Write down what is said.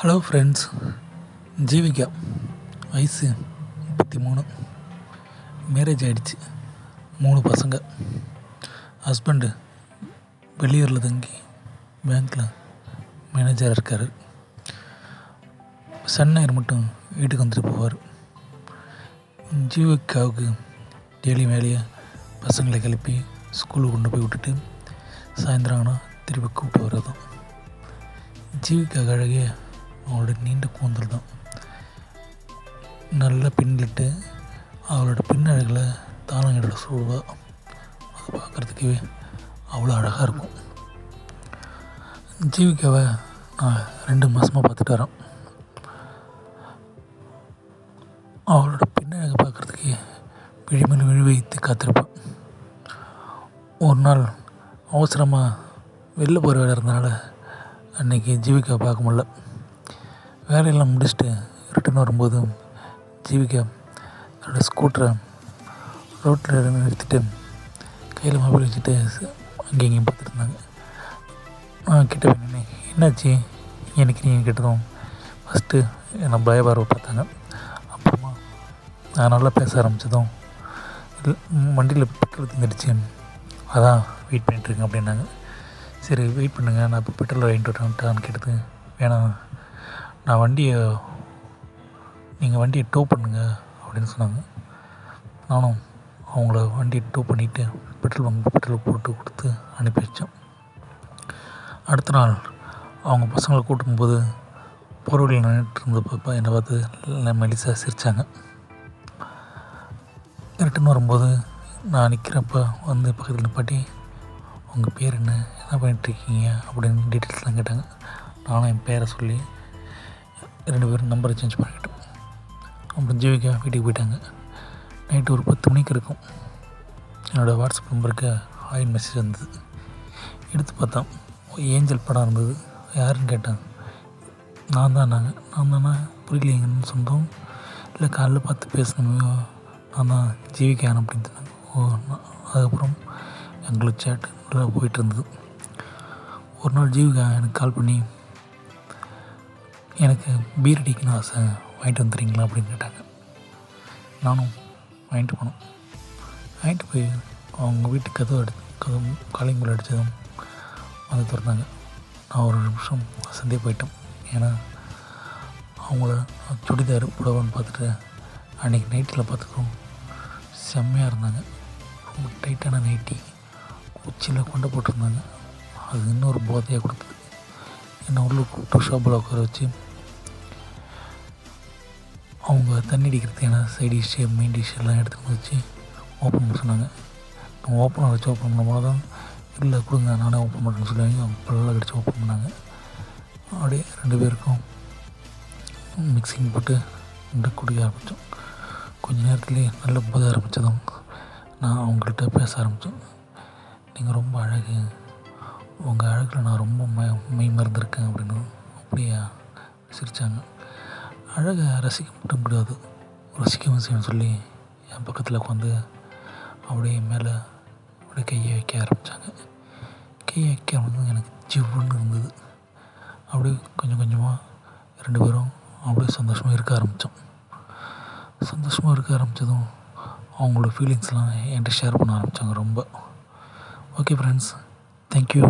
Hello friends Jeevika வயசு முப்பத்தி மூணு. மேரேஜ் ஆகிடுச்சு மூணு பசங்க. ஹஸ்பண்டு வெளியூரில் தங்கி பேங்க்கில் மேனேஜராக இருக்கார். சென்னையர் மட்டும் வீட்டுக்கு வந்துட்டு போவார். ஜீவிகாவுக்கு டெய்லி வேலையை பசங்களை கிளப்பி ஸ்கூலுக்கு கொண்டு போய் விட்டுட்டு சாயந்தரம் ஆனால் திருப்பி கூப்பிட்டு வர்றதும். ஜீவிகா அழகிய அவளோட நீண்ட கூந்தல் தான். நல்லா பின்னிட்டு அவளோட பின்னழகில் தாளங்களோட சூழ்வா அதை பார்க்குறதுக்கே அவ்வளோ அழகாக இருக்கும். ஜீவிக்காவை நான் ரெண்டு மாதமாக பார்த்துட்டு வரேன் அவளோட பின்னழகை பார்க்குறதுக்கு விழிமல் விழி வைத்து காத்திருப்பேன் ஒரு நாள் அவசரமாக வெளில போகிற வேலை இருந்தனால அன்றைக்கி ஜீவிக்காவை பார்க்க முடில வேலையெல்லாம் முடிச்சுட்டு ரிட்டன் வரும்போது ஜீவிகா தன்னோட ஸ்கூட்டரை ரோட்டில் நிறுத்திட்டு கையில் மொபைல் வச்சுட்டு அங்கேயும் இங்கேயும் பார்த்துட்டு இருந்தாங்க. நான் கிட்ட போய் என்னாச்சு? எனக்கு நீங்கள் கேட்டதும் ஃபஸ்ட்டு என்னை பயபார்வை பார்த்தாங்க. அப்புறமா நான் நல்லா பேச ஆரம்பித்ததும் வண்டியில் பெட்ரோல் தந்துடுச்சு அதான் வெயிட் பண்ணிட்டுருக்கேன் அப்படின்னாங்க. சரி வெயிட் பண்ணுங்கள் நான் இப்போ பெட்ரோல் வாங்கிட்டு வரேன்ட்டான்னு கேட்டது வேணாம். நான் வண்டியை நீங்கள் வண்டியை டோ பண்ணுங்க அப்படின்னு சொன்னாங்க. நானும் அவங்கள வண்டியை டோ பண்ணிவிட்டு பெட்ரோல் பங்க் பெட்ரோல் போட்டு கொடுத்து அனுப்பி வச்சேன். அடுத்த நாள் அவங்க பசங்களை கூட்டும்போது பொருளில் நின்றுட்டு இருந்தப்போ என்னை பார்த்து மெலிசாக சிரித்தாங்க ரிட்டன் வரும்போது நான் நிற்கிறப்ப வந்து பக்கத்தில் நிப்பாட்டி உங்கள் பேர் என்ன? என்ன பண்ணிகிட்ருக்கீங்க அப்படின்னு டீட்டெயில்ஸ்லாம் கேட்டாங்க. நானும் என் பேரை சொல்லி ரெண்டு பேரும் நம்பரை சேஞ்ச் பண்ணிக்கிட்டோம். அப்புறம் ஜீவிகா வீட்டுக்கு போயிட்டாங்க. நைட்டு ஒரு பத்து மணிக்கு இருக்கும். என்னோடய வாட்ஸ்அப் நம்பருக்கு ஹாயின் மெசேஜ் வந்தது. எடுத்து பார்த்தோம். ஏஞ்சல் படம் இருந்தது. யாருன்னு கேட்டாங்க நான் தான் நாங்கள் நான் தானே? புரியலைங்கன்னு சொன்னோம். இல்லை காலைல பார்த்து பேசணுமே நான் தான் ஜீவிக்கான் அப்படின்னு சொன்னாங்க ஓ நான் அதுக்கப்புறம் எங்களுக்கு சேட் நல்லா போயிட்டு இருந்தது. ஒரு நாள் ஜீவிகா எனக்கு கால் பண்ணி எனக்கு பீர் அடிக்கணும் ஆசை. வாங்கிட்டு வந்துடுறீங்களா அப்படின்னு கேட்டாங்க. நானும் வாங்கிட்டு போனோம். வாங்கிட்டு போய் அவங்க வீட்டு கதவு அடி கதவு காலிங் அடித்ததும் வந்து திறந்தாங்க. நான் ஒரு நிமிஷம் அசந்தே போயிட்டேன் ஏன்னா அவங்கள சுடிதார் புடவைன்னு பார்த்துட்டு அன்றைக்கி நைட்டில் பார்த்துக்கிறோம் செம்மையாக இருந்தாங்க. ரொம்ப டைட்டான நைட்டி உச்சியில் கொண்டு போட்டிருந்தாங்க. அது இன்னொரு போதையாக கொடுத்தது. என்னை உள்ள கூப்பிட்டு ஷாப்பில் உட்கார வச்சு அவங்க தண்ணி அடிக்கிறதுக்கான சைட் டிஷ்ஷு மெயின் டிஷ் எல்லாம் எடுத்துகிட்டு வச்சு ஓப்பன் பண்ண சொன்னாங்க. நான் ஓப்பனாக வச்சு ஓப்பன் பண்ணும்போது தான் இல்லை கொடுங்க நானே ஓப்பன் பண்ணுறேன்னு சொல்லுவாங்க அவங்க பல்ல கடிச்சு ஓப்பன் பண்ணாங்க. அப்படியே ரெண்டு பேருக்கும் மிக்சிங் போட்டு ரெண்டு குடிக்க ஆரம்பித்தோம் கொஞ்ச நேரத்துலேயே நல்ல போத ஆரம்பித்ததும் நான் அவங்கள்ட்ட பேச ஆரம்பித்தேன் நீங்கள் ரொம்ப அழகு. உங்கள் அழகில் நான் ரொம்ப மெ மெய் மறந்துருக்கேன் அப்படின்னு அப்படியே சிரித்தாங்க அழகை ரசிக்க மட்டும் முடியாது. ரசிக்கவும் செய்யணும் சொல்லி என் பக்கத்தில் உட்காந்து அப்படியே மேலே அப்படியே கையை வைக்க ஆரம்பித்தாங்க கையை வைக்க ஆரம்பிச்சது எனக்கு ஜிவ்வுன்னு இருந்தது. அப்படியே கொஞ்சம் கொஞ்சமாக ரெண்டு பேரும் அப்படியே சந்தோஷமாக இருக்க ஆரம்பித்தோம் சந்தோஷமாக இருக்க ஆரம்பித்ததும் அவங்களோட ஃபீலிங்ஸ்லாம் என்கிட்ட ஷேர் பண்ண ஆரம்பித்தாங்க ரொம்ப. Okay friends thank you